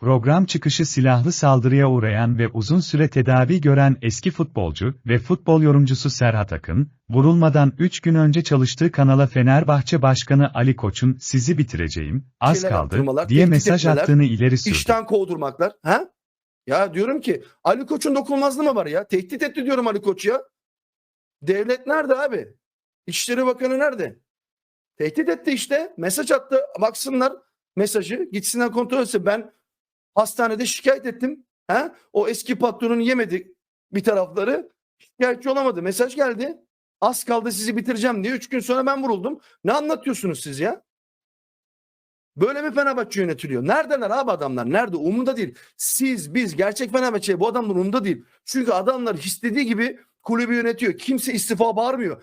Program çıkışı silahlı saldırıya uğrayan ve uzun süre tedavi gören eski futbolcu ve futbol yorumcusu Serhat Akın, vurulmadan 3 gün önce çalıştığı kanala Fenerbahçe Başkanı Ali Koç'un sizi bitireceğim, az kaldı diye mesaj attığını ileri sürdü. İşten kovdurmaklar. Ha? Ya diyorum ki Ali Koç'un dokunulmazlığı mı var ya? Tehdit etti diyorum Ali Koç ya. Devlet nerede abi? İçişleri Bakanı nerede? Tehdit etti işte. Mesaj attı. Baksınlar mesajı. Gitsinler kontrol etsin. Ben hastanede şikayet ettim. Ha? O eski patronun yemedi bir tarafları. Şikayetçi olamadı. Mesaj geldi. Az kaldı sizi bitireceğim diye. Üç gün sonra ben vuruldum. Ne anlatıyorsunuz siz ya? Böyle mi Fenerbahçe yönetiliyor? Neredeler abi adamlar? Nerede? Umurunda değil. Siz, biz, gerçek Fenerbahçe bu adamlar umurunda değil. Çünkü adamlar istediği gibi kulübü yönetiyor. Kimse istifa bağırmıyor.